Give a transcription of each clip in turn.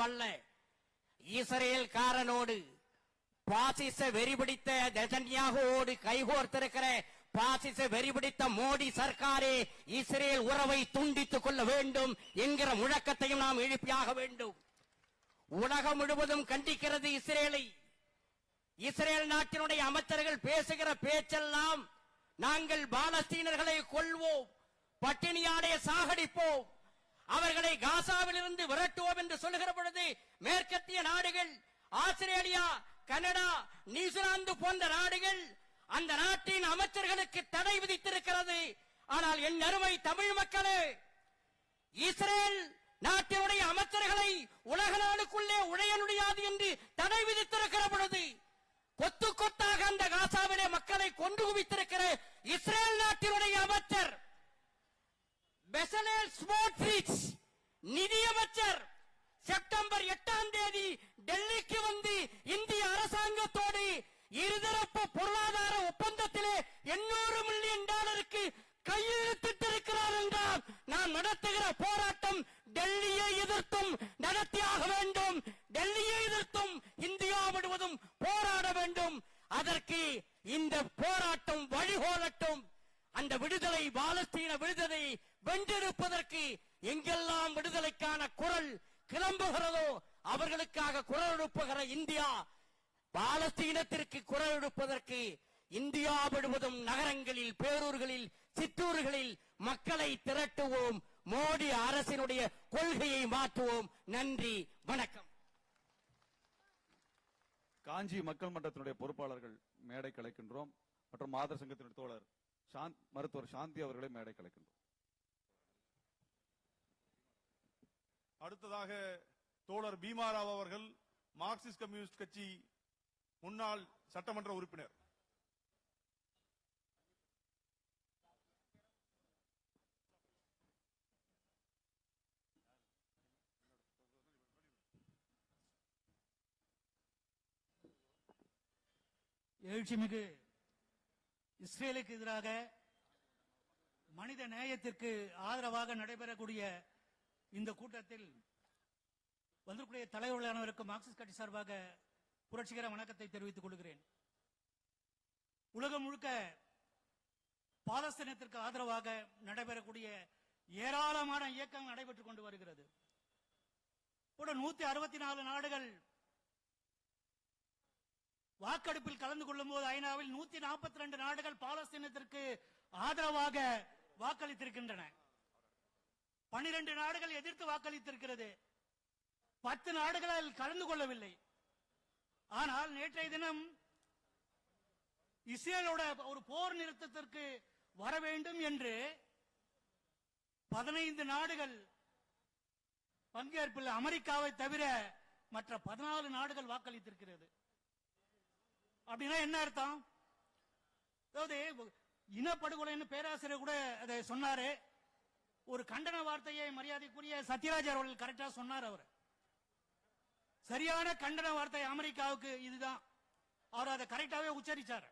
வல்ல இஸ்ரேல் காரனோடு பாசிச வெறிபிடித்த நெதன்யாகுவோடு கைகோர்த்திருக்கிற பாசிச வெறிபிடித்த மோடி சர்க்காரே இஸ்ரேல் உறவை துண்டித்துக் கொள்ள வேண்டும் என்கிற முழக்கத்தையும் நாம் எழுப்பியாக வேண்டும். உலகம் முழுவதும் கண்டிக்கிறது இஸ்ரேலை. இஸ்ரேல் நாட்டினுடைய அமைச்சர்கள் பேசுகிற பேச்செல்லாம் நாங்கள் பாலஸ்தீனர்களை கொல்வோம் பட்டினியாடைய சாகடிப்போம். அவர்களை காசாவிலிருந்து விரட்டுவோம் என்று சொல்லுகிற பொழுது மேற்கத்திய நாடுகள் ஆஸ்திரேலியா கனடா நியூசிலாந்து போன்ற நாடுகள் அந்த நாட்டின் அமைச்சர்களுக்கு தடை விதித்திருக்கிறது. ஆனால் என் அருமை தமிழ் மக்களே இஸ்ரேல் நாட்டினுடைய அமைச்சர்களை உலக நாடுக்குள்ளே உழைய முடியாது என்று தடை விதித்திருக்கிற பொழுது கொத்து கொத்தாக அந்த காசாவிலே மக்களை கொண்டு குவித்திருக்கிற இஸ்ரேல் நாட்டினுடைய அமைச்சர் பெசனேல் ஸ்மோட்ரிச் நிதியமைச்சர் செப்டம்பர் எட்டாம் தேதி டெல்லிக்கு வந்து இந்திய அரசாங்கத்தோடு இருதரப்பு பொருளாதார ஒப்பந்தத்திலே எண்ணூறு மில்லியன் டாலருக்கு கையெழுத்திட்டிருக்கிறார் என்றால் நாம் நடத்துகிற போராட்டம் டெல்லியை எதிர்த்தும் நடத்தியாக வேண்டும். டெல்லியை எதிர்த்தும் இந்தியா முழுவதும் போராட வேண்டும். அதற்கு இந்த போராட்டம் வழிகோலட்டும். அந்த விடுதலை பாலஸ்தீன விடுதலை வென்றெடுப்பதற்கு எங்கெல்லாம் விடுதலைக்கான குரல் கிளம்புகிறதோ அவர்களுக்காக குரல் எழுப்புகிற இந்தியா பாலஸ்தீனத்திற்கு குரல் எடுப்பதற்கு இந்தியா முழுவதும் நகரங்களில் பேரூர்களில் சிற்றூர்களில் மக்களை திரட்டுவோம். மோடி அரசினுடைய கொள்கையை மாற்றுவோம். நன்றி வணக்கம். காஞ்சி மக்கள் மன்றத்தினுடைய பொறுப்பாளர்கள் மேடை கலைக்கின்றோம். மற்றும் மாதர் சங்கத்தினுடைய தோழர் மருத்துவர் சாந்தி அவர்களை மேடை கலைக்கின்றோம். அடுத்ததாக தோழர் பீமாராவ் அவர்கள் மார்க்சிஸ்ட் கம்யூனிஸ்ட் கட்சி முன்னாள் சட்டமன்ற உறுப்பினர். எழுச்சிமிகு இஸ்ரேலுக்கு எதிராக மனித நேயத்திற்கு ஆதரவாக நடைபெறக்கூடிய இந்த கூட்டத்தில் வந்திருக்கூடிய தலைவர்களானவருக்கு மார்க்சிஸ்ட் கட்சி சார்பாக புரட்சிகர வணக்கத்தை தெரிவித்துக் கொள்கிறேன். உலகம் முழுக்க பாலஸ்தீனத்திற்கு ஆதரவாக நடைபெறக்கூடிய ஏராளமான இயக்கங்கள் நடைபெற்றுக் கொண்டு வருகிறது. கூட நூத்தி அறுபத்தி நாலு நாடுகள் வாக்கெடுப்பில் கலந்து கொள்ளும் போது ஐநாவில் நூத்தி நாற்பத்தி ரெண்டு நாடுகள் பாலஸ்தீனத்திற்கு ஆதரவாக வாக்களித்திருக்கின்றன. பனிரெண்டு நாடுகள் எதிர்த்து வாக்களித்திருக்கிறது. பத்து நாடுகள் கலந்து கொள்ளவில்லை. ஆனால் நேற்றைய தினம் இஸ்ரேலோட ஒரு போர் நிறுத்தத்திற்கு வர வேண்டும் என்று பதினைந்து நாடுகள் பங்கேற்பில் அமெரிக்காவை தவிர மற்ற பதினாலு நாடுகள் வாக்களித்திருக்கிறது. அப்படின்னா என்ன அர்த்தம்? அதாவது இனப்படுகொலைன்னு பேராசிரியர் கூட அதை சொன்னாரு. ஒரு கண்டன வார்த்தையை மரியாதைக்குரிய சத்யராஜ் அவர்கள் கரெக்டா சொன்னார் அவர். சரியான கண்டன வார்த்தை அமெரிக்காவுக்கு இதுதான். அவர் அதை கரெக்டாவே உச்சரிச்சார்.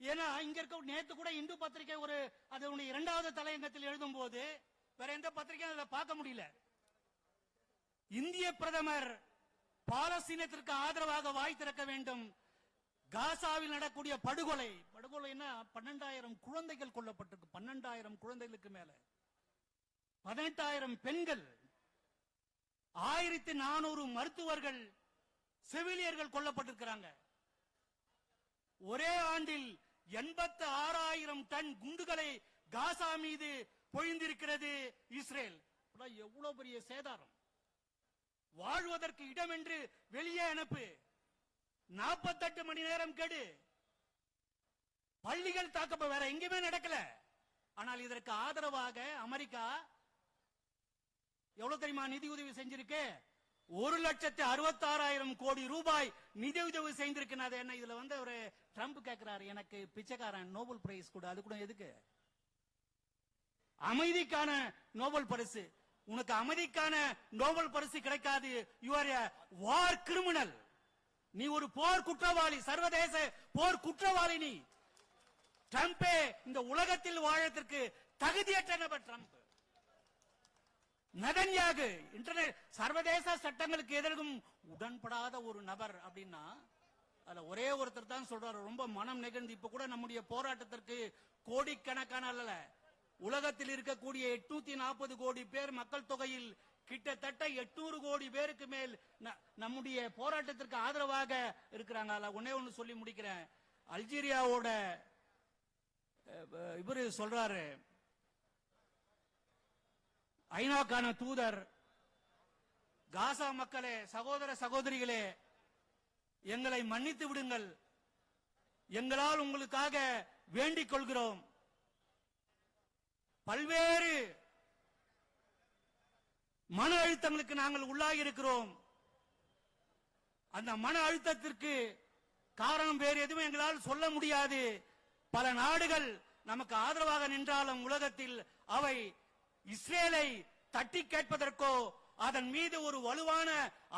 ஏன்னா இங்க இருக்க நேத்து கூட இந்து பத்திரிகை ஒரு அதனுடைய இரண்டாவது தலையங்கத்தில் எழுதும் போது வேற எந்த பத்திரிகையும் அதை பார்க்க முடியல. இந்திய பிரதமர் பாலஸ்தீனத்திற்கு ஆதரவாக வாய் திறக்க வேண்டும். காசாவில் நடக்கூடிய படுகொலை படுகொலைன்னா பன்னெண்டாயிரம் குழந்தைகள் கொல்லப்பட்டிருக்கு. பன்னெண்டாயிரம் குழந்தைகளுக்கு மேல. பதினெட்டாயிரம் பெண்கள் ஆயிரத்தி நானூறு மருத்துவர்கள் செவிலியர்கள் கொல்லப்பட்டிருக்கிறாங்க. ஒரே ஆண்டில் எண்பத்தி ஆறாயிரம் டன் குண்டுகளை காசா மீது பொழிந்திருக்கிறது இஸ்ரேல். எவ்வளவு பெரிய சேதாரம். வாழ்வதற்கு இடம் என்று வெளியே அனுப்பு. நாற்பத்தெட்டு மணி நேரம் கெடு. பள்ளிகள் தாக்கப்ப வேற எங்கேயுமே நடக்கல. ஆனால் இதற்கு ஆதரவாக அமெரிக்கா எவ்வளவு தெரியுமா நிதி உதவி செஞ்சிருக்கு? ஒரு லட்சத்தி அறுபத்தாறாயிரம் கோடி ரூபாய் நிதி உதவி அது என்ன இதுல வந்து ஒரு ட்ரம்ப் கேட்கிறாரு எனக்கு பிச்சைக்காரன் நோபல் பிரைஸ் கூட. அது கூட எதுக்கு? அமைதிக்கான நோபல் பரிசு. உனக்கு அமைதிக்கான நோபல் பரிசு கிடைக்காது. யூ ஆர் வார் கிரிமினல் நீ ஒரு போர் குற்றவாளி சர்வதேச போர் குற்றவாளி நீ. ட்ரம்பே இந்த உலகத்தில் வாழத்திற்கு தகுதியற்ற நபர் ட்ரம்ப். நதன்யாக இன்டர்நெட் சர்வதேச சட்டங்களுக்கு எதிர்க்கும் உடன்படாத ஒரு நபர் அப்படின்னா அதுல ஒரே ஒருத்தர் தான் சொல்றாரு. ரொம்ப மனம் நிகழ்ந்து இப்ப கூட நம்முடைய போராட்டத்திற்கு கோடிக்கணக்கான அல்ல உலகத்தில் இருக்கக்கூடிய எட்நூத்தி நாற்பது கோடி பேர் மக்கள் தொகையில் கிட்டத்தட்ட எட்நூறு கோடி பேருக்கு மேல் ந- நம்முடைய போராட்டத்திற்கு ஆதரவாக இருக்கிறாங்க. உன்னே ஒன்னே ஒண்ணு சொல்லி முடிக்கிறேன். அல்ஜீரியாவோட இவரு சொல்றாரு ஐநாக்கான தூதர் காசா மக்களே சகோதர சகோதரிகளே எங்களை மன்னித்து விடுங்கள். எங்களால் உங்களுக்காக வேண்டிக் கொள்கிறோம். பல்வேறு மன அழுத்தங்களுக்கு நாங்கள் உள்ளாகி இருக்கிறோம். அந்த மன அழுத்தத்திற்கு காரணம் வேறு எதுவும் எங்களால் சொல்ல முடியாது. பல நாடுகள் நமக்கு ஆதரவாக நின்றாலும் உலகத்தில் அவை இஸ்ரேலை தட்டி கேட்பதற்கோ அதன் மீது ஒரு வலுவான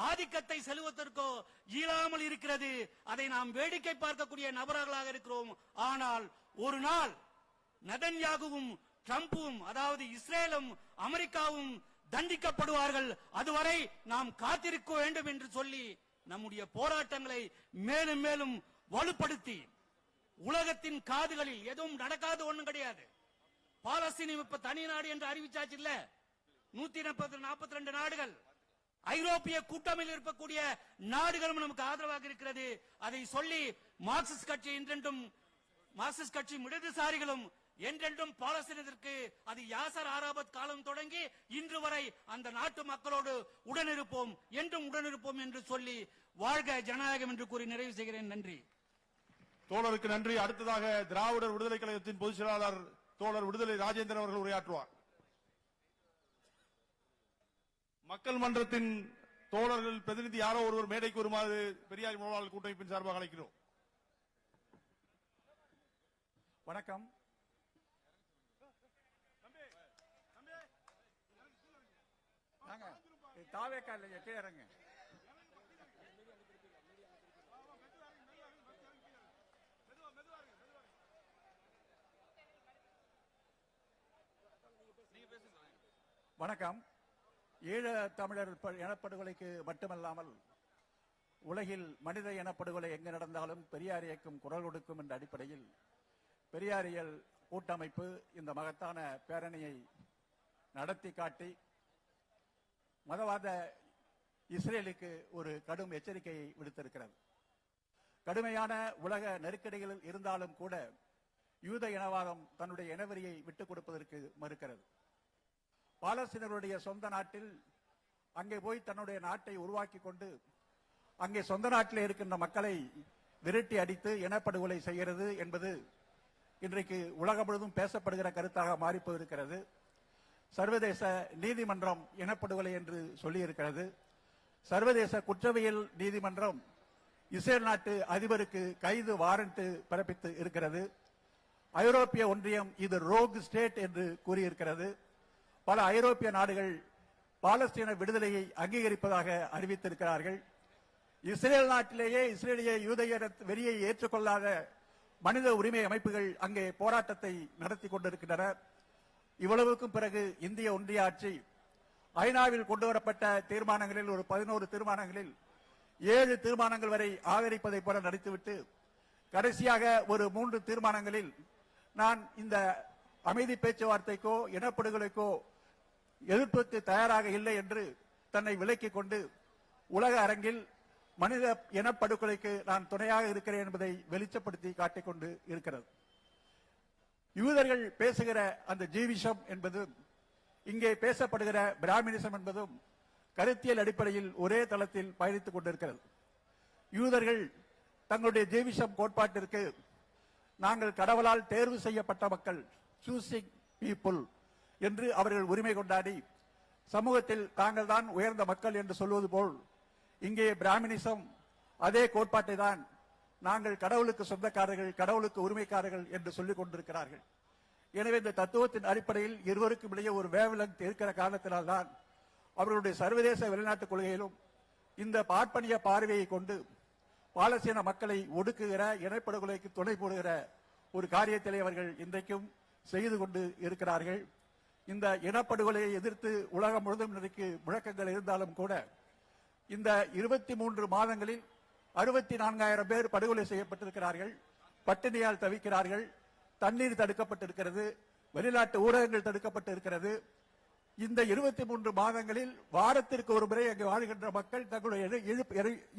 ஆதிக்கத்தை செலுவதற்கோ இயலாமல் இருக்கிறது. அதை நாம் வேடிக்கை பார்க்கக்கூடிய நபர்களாக இருக்கிறோம். ஆனால் ஒரு நாள் நதன்யாகுவும் டிரம்பும் அதாவது இஸ்ரேலும் அமெரிக்காவும் தண்டிக்கப்படுவார்கள். அதுவரை நாம் காத்திருக்க வேண்டும் என்று சொல்லி நம்முடைய போராட்டங்களை மேலும் மேலும் வலுப்படுத்தி உலகத்தின் காதுகளில் எதுவும் நடக்காது ஒண்ணும் கிடையாது. பாலஸ்தீனம் இப்ப தனி நாடு என்று அறிவிச்சாச்சு இல்ல. நூத்தி நாற்பது நாற்பத்தி ரெண்டு நாடுகள். ஐரோப்பிய கூட்டமையில் இருக்கக்கூடிய நாடுகளும் நமக்கு ஆதரவாக இருக்கிறது. அதை சொல்லி மார்க்சிஸ்ட் கட்சி இன்றென்றும் மார்க்சிஸ்ட் கட்சி இடதுசாரிகளும் என்றென்றும் பாலஸ்தீனத்திற்கு அது யாசர் ஆராபத் காலம் தொடங்கி இன்று வரை அந்த நாட்டு மக்களோடு உடனிருப்போம் என்றும் உடனிருப்போம் என்று சொல்லி வாழ்க ஜனநாயகம் என்று கூறி நிறைவு செய்கிறேன். நன்றி. தோழருக்கு நன்றி. அடுத்ததாக திராவிடர் விடுதலை கழகத்தின் பொதுச் செயலாளர் தோழர் விடுதலை ராஜேந்திரன் அவர்கள் உரையாற்றுவார். மக்கள் மன்றத்தின் தோழர்கள் பிரதிநிதி யாரோ ஒருவர் மேடைக்கு வருமாறு பெரியார் உணவாளர் கூட்டமைப்பின் சார்பாக அழைக்கிறோம். வணக்கம். இது தாவேக்கா இறங்க. வணக்கம். ஈழ தமிழர் ப- இனப்படுகொலைக்கு மட்டுமல்லாமல் உலகில் மனித இனப்படுகொலை எங்கு நடந்தாலும் பெரியார் இயக்கம் குரல் கொடுக்கும் என்ற அடிப்படையில் பெரியாரியல் கூட்டமைப்பு இந்த மகத்தான பேரணியை நடத்தி காட்டி மதவாத இஸ்ரேலுக்கு ஒரு கடும் எச்சரிக்கையை விடுத்திருக்கிறது. கடுமையான உலக நெருக்கடிகளில் இருந்தாலும் கூட யூத இனவாதம் தன்னுடைய இனவெறியை விட்டுக் கொடுப்பதற்கு மறுக்கிறது. பாலஸ்தீனர்களுடைய சொந்த நாட்டில் அங்கே போய் தன்னுடைய நாட்டை உருவாக்கி கொண்டு அங்கே சொந்த நாட்டில் இருக்கின்ற மக்களை விரட்டி அடித்து இனப்படுகொலை செய்கிறது என்பது இன்றைக்கு உலகம் முழுவதும் பேசப்படுகிற கருத்தாக மாறிப்போயிருக்கிறது. சர்வதேச நீதிமன்றம் எனப்படுவலை என்று சொல்லியிருக்கிறது. சர்வதேச குற்றவியல் நீதிமன்றம் இஸ்ரேல் நாட்டு அதிபருக்கு கைது வாரண்ட் பிறப்பித்து இருக்கிறது. ஐரோப்பிய ஒன்றியம் இது ரோக் ஸ்டேட் என்று கூறியிருக்கிறது. பல ஐரோப்பிய நாடுகள் பாலஸ்தீன விடுதலையை அங்கீகரிப்பதாக அறிவித்திருக்கிறார்கள். இஸ்ரேல் நாட்டிலேயே இஸ்ரேலிய யூதய வெறியை ஏற்றுக்கொள்ளாத மனித உரிமை அமைப்புகள் அங்கே போராட்டத்தை நடத்தி கொண்டிருக்கின்றன. இவ்வளவுக்கும் பிறகு இந்திய ஒன்றிய ஆட்சி ஐநாவில் கொண்டு வரப்பட்ட தீர்மானங்களில் ஒரு பதினோரு தீர்மானங்களில் ஏழு தீர்மானங்கள் வரை ஆதரிப்பதை போல நடித்துவிட்டு கடைசியாக ஒரு மூன்று தீர்மானங்களில் நான் இந்த அமைதி பேச்சுவார்த்தைக்கோ இனப்படுகொலைக்கோ எதிர்ப்புக்கு தயாராக இல்லை என்று தன்னை விலக்கிக் கொண்டு உலக அரங்கில் மனித இனப்படுகொலைக்கு நான் துணையாக இருக்கிறேன் என்பதை வெளிச்சப்படுத்தி காட்டிக்கொண்டு இருக்கிறது. யூதர்கள் பேசுகிற அந்த ஜீவிஷம் என்பதும் இங்கே பேசப்படுகிற பிராமினிசம் என்பதும் கருத்தியல் அடிப்படையில் ஒரே தளத்தில் பயணித்துக் கொண்டிருக்கிறது. யூதர்கள் தங்களுடைய ஜீவிஷம் கோட்பாட்டிற்கு நாங்கள் கடவுளால் தேர்வு செய்யப்பட்ட மக்கள் சூசிங் பீப்புள் என்று அவர்கள் உரிமை கொண்டாடி சமூகத்தில் தாங்கள் தான் உயர்ந்த மக்கள் என்று சொல்வது போல் இங்கே பிராமினிசம் அதே கோட்பாட்டை தான் நாங்கள் கடவுளுக்கு சொந்தக்காரர்கள் கடவுளுக்கு உரிமைக்காரர்கள் என்று சொல்லிக் கொண்டிருக்கிறார்கள். எனவே இந்த தத்துவத்தின் அடிப்படையில் இருவருக்கும் இடையே ஒரு வேவலங்க் இருக்கிற காரணத்தினால்தான் அவர்களுடைய சர்வதேச வெளிநாட்டு கொள்கையிலும் இந்த பார்ப்பனிய பார்வையை கொண்டு பாலஸ்தீன மக்களை ஒடுக்குகிற இனப்படுகொலைக்கு துணை போடுகிற ஒரு காரியத்திலே அவர்கள் இன்றைக்கும் செய்து கொண்டு இருக்கிறார்கள். இந்த இனப்படுகொலையை எதிர்த்து உலகம் முழுவதும் இன்றைக்கு முழக்கங்கள் இருந்தாலும் கூட இந்த இருபத்தி மூன்று மாதங்களில் அறுபத்தி நான்காயிரம் பேர் படுகொலை செய்யப்பட்டிருக்கிறார்கள் பட்டினியால் தவிக்கிறார்கள் தண்ணீர் தடுக்கப்பட்டிருக்கிறது வெளிநாட்டு ஊடகங்கள் தடுக்கப்பட்டிருக்கிறது. இந்த இருபத்தி மூன்று மாதங்களில் வாரத்திற்கு ஒரு முறை அங்கு வாழ்கின்ற மக்கள் தங்களுடைய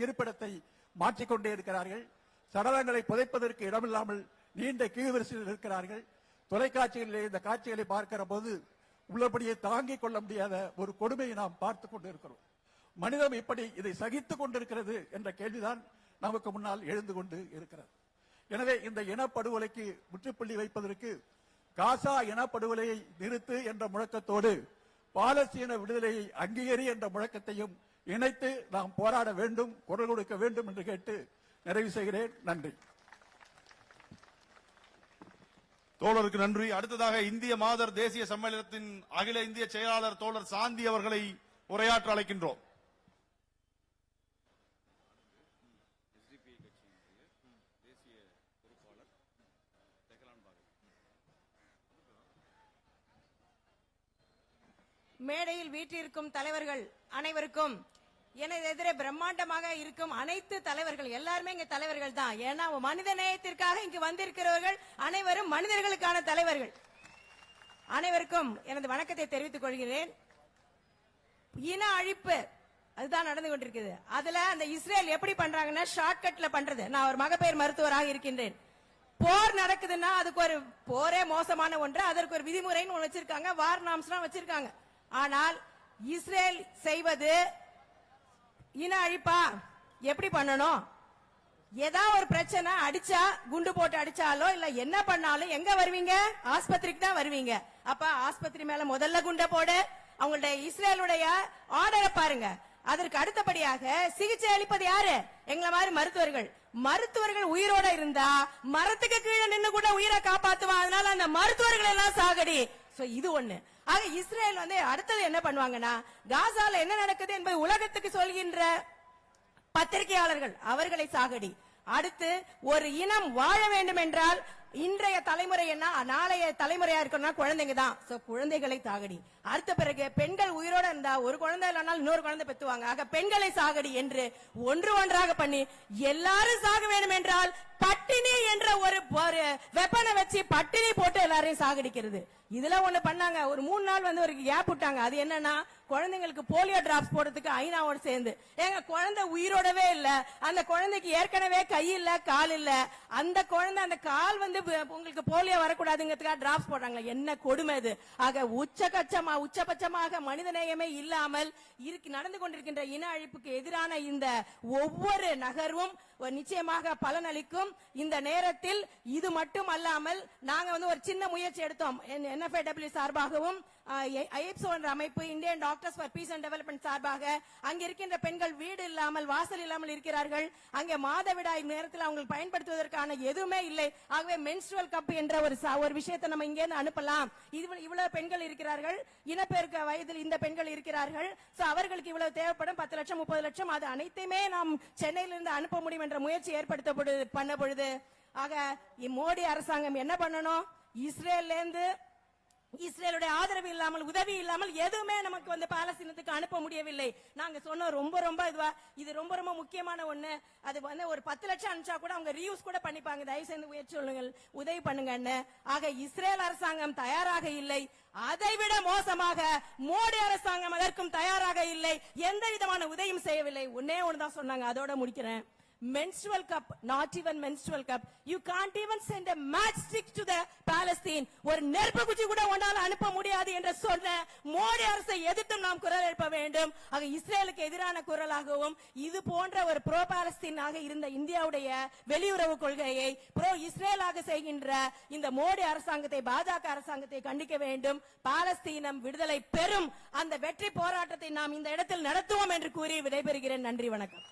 இருப்பிடத்தை மாற்றிக்கொண்டே இருக்கிறார்கள். சடலங்களை புதைப்பதற்கு இடமில்லாமல் நீண்ட கீழ்வரிசையில் இருக்கிறார்கள். தொலைக்காட்சிகளிலே இந்த காட்சிகளை பார்க்கிற போது உள்ளபடியே தாங்கிக் கொள்ள முடியாத ஒரு கொடுமையை நாம் பார்த்து கொண்டிருக்கிறோம். மனிதம் இப்படி இதை சகித்துக் கொண்டிருக்கிறது என்ற கேள்விதான் நமக்கு முன்னால் எழுந்து கொண்டு இருக்கிறது. எனவே இந்த இனப்படுகொலைக்கு முற்றுப்புள்ளி வைப்பதற்கு காசா இனப்படுகொலையை நிறுத்து என்ற முழக்கத்தோடு பாலஸ்தீன விடுதலையை அங்கீகரி என்ற முழக்கத்தையும் இணைத்து நாம் போராட வேண்டும் குரல் கொடுக்க வேண்டும் என்று கேட்டு நிறைவு செய்கிறேன். நன்றி. தோழருக்கு நன்றி. அடுத்ததாக இந்திய மாதர் தேசிய சம்மேளனத்தின் அகில இந்திய செயலாளர் தோழர் சாந்தி அவர்களை உரையாற்ற அழைக்கின்றோம். மேடையில் வீற்றிருக்கும் தலைவர்கள் அனைவருக்கும் எனது எதிரே பிரம்மாண்டமாக இருக்கும் அனைத்து தலைவர்கள் எல்லாருமே இங்க தலைவர்கள் தான். ஏன்னா மனித நேயத்திற்காக இங்கு வந்திருக்கிறவர்கள் அனைவரும் மனிதர்களுக்கான தலைவர்கள். அனைவருக்கும் எனது வணக்கத்தை தெரிவித்துக் கொள்கிறேன். இன அழிப்பு அதுதான் நடந்து கொண்டிருக்குது. அதுல அந்த இஸ்ரேல் எப்படி பண்றாங்கன்னா ஷார்ட்கட்ல பண்றது. நான் ஒரு மகப்பேர் மருத்துவராக இருக்கின்றேன். போர் நடக்குதுன்னா அதுக்கு ஒரு போரே மோசமான ஒன்று. அதற்கு ஒரு விதிமுறைன்னு ஒன்று வச்சிருக்காங்க. வார் நாம்ஸ்லாம் வச்சிருக்காங்க. ஆனால் இஸ்ரேல் செய்வது இன அழிப்பா? எப்படி பண்ணணும்? ஏதாவது ஒரு பிரச்சனை அடிச்சா குண்டு போட்டு அடிச்சாலோ இல்ல என்ன பண்ணாலும் எங்க வருவீங்க? ஆஸ்பத்திரிக்கு தான் வருவீங்க. அப்ப ஆஸ்பத்திரி மேல முதல்ல குண்ட போடு. அவங்களுடைய இஸ்ரேலுடைய ஆர்டரை பாருங்க. அதற்கு அடுத்தபடியாக சிகிச்சை அளிப்பது யாரு? எங்களை மாதிரி மருத்துவர்கள். மருத்துவர்கள் உயிரோட இருந்தா மரத்துக்கு கீழே நின்னு கூட உயிரை காப்பாத்துவான். அதனால அந்த மருத்துவர்கள் எல்லாம் சாகடி. இது ஒண்ணு. ஆக இஸ்ரேல் வந்து அடுத்தது என்ன பண்ணுவாங்கன்னா காசால என்ன நடக்குது என்பது உலகத்துக்கு சொல்கின்ற பத்திரிகையாளர்கள் அவர்களை சாகடி. அடுத்து ஒரு இனம் வாழ வேண்டும் என்றால் இன்றைய தலைமுறை என்ன? நாளைய தலைமுறையா இருக்கணும்னா குழந்தைங்க தான். சோ குழந்தைகளை சாகடி. அடுத்த பிறகு பெண்கள் உயிரோட இருந்தா ஒரு குழந்தை இல்லைனாலும் இன்னொரு குழந்தை பெத்துவாங்க ஆக பெண்களை சாகடி என்று ஒன்று ஒன்றாக பண்ணி எல்லாரும் சாக வேண்டும் என்றால் பட்டினி என்ற ஒரு வெப்பனை வச்சு பட்டினி போட்டு எல்லாரையும் சாகடிக்கிறது. இதுல ஒண்ணு பண்ணாங்க. ஒரு மூணு நாள் வந்து ஒரு கேப் விட்டாங்க. அது என்னன்னா குழந்தைங்களுக்கு போலியோ டிராப்ஸ் போடுறதுக்கு ஐநாவோட சேர்ந்து. ஏங்க குழந்தை உயிரோடவே இல்ல. அந்த குழந்தைக்கு ஏற்கனவே கை இல்ல கால் இல்ல. அந்த குழந்தை அந்த கால் வந்து உங்களுக்கு போலியோ வரக்கூடாதுங்கிறதுக்காக டிராப்ஸ் போடுறாங்க என்ன கொடுமை இது? ஆக உச்சகச்சமா உச்சபட்சமாக மனிதநேயமே இல்லாமல் இருக்கு நடந்து கொண்டிருக்கின்ற இன அழிப்புக்கு எதிரான இந்த ஒவ்வொரு நகர்வும் ஒரு நிச்சயமாக பலனளிக்கும். இந்த நேரத்தில் இது மட்டும் அல்லாமல் நாங்க வந்து ஒரு சின்ன முயற்சி எடுத்தோம். என்எஃப்ஏடபிள்யூ சார்பாகவும் ஐஎப்சோ என்ற அமைப்பு Indian doctors for peace and development சார்பாக அங்க இருக்கின்ற பெண்கள் வீடு இல்லாமல் வாசல் இல்லாமல் இருக்கிறார்கள். அங்கே மாதவிடாய் நேரத்தில் அவங்களுக்கு பயன்படுத்துவதற்கான எதுவுமே இல்லை. ஆகவே மென்ஸ்ட்ரல் கப் என்ற ஒரு ஒரு விஷயத்தை நம்ம இங்கே அனுப்பலாம். இவ்வளவு இவ்வளவு பெண்கள் இருக்கிறார்கள். இனப்பெருக்க வயதில் இந்த பெண்கள் இருக்கிறார்கள். சோ அவர்களுக்கு இவ்வளவு தேவைப்படும். பத்து லட்சம் முப்பது லட்சம் அது அனைத்தையுமே நாம் சென்னையிலிருந்து அனுப்ப முடியும் என்ற முயற்சி ஏற்படுத்தப்படுது பண்ண பொழுது. ஆக மோடி அரசாங்கம் என்ன பண்ணணும்? இஸ்ரேல்ல இருந்து இஸ்ரேலுடைய ஆதரவு இல்லாமல் உதவி இல்லாமல் எதுவுமே நமக்கு வந்து பாலஸ்தீனத்துக்கு அனுப்ப முடியவில்லை. நாங்க சொன்னோம் ரொம்ப ரொம்ப இதுவா இது ரொம்ப ரொம்ப முக்கியமான ஒண்ணு. அது வந்து ஒரு பத்து லட்சம் அனுப்பிச்சா கூட அவங்க ரீயூஸ் கூட பண்ணிப்பாங்க. தயவு செய்து முயற்சி சொல்லுங்கள். உதவி பண்ணுங்கன்னு ஆக இஸ்ரேல் அரசாங்கம் தயாராக இல்லை. அதை விட மோசமாக மோடி அரசாங்கம் அதற்கும் தயாராக இல்லை. எந்த விதமான உதவியும் செய்யவில்லை. ஒன்னே ஒண்ணுதான் சொன்னாங்க. அதோட முடிக்கிறேன். Menstrual cup not even menstrual cup. You can't even send a matchstick to the palestine. ஒரு நெருப்பு குச்சி கூட ஒன்றால் அனுப்ப முடியாது என்று சொன்ன மோடி அரசை எதிர்த்தும் நாம் குரல் எழுப்ப வேண்டும். ஆக இஸ்ரேலுக்கு எதிரான குரலாகவும் இது போன்ற ஒரு ப்ரோ பாலஸ்தீனாக இருந்த இந்தியாவுடைய வெளியுறவு கொள்கையை ப்ரோ இஸ்ரேலாக செய்கின்ற இந்த மோடி அரசாங்கத்தை பாஜக அரசாங்கத்தை கண்டிக்க வேண்டும். பாலஸ்தீனம் விடுதலை பெறும் அந்த வெற்றி போராட்டத்தை நாம் இந்த இடத்தில் நடத்துவோம் என்று கூறி விடைபெறுகிறேன். நன்றி வணக்கம்.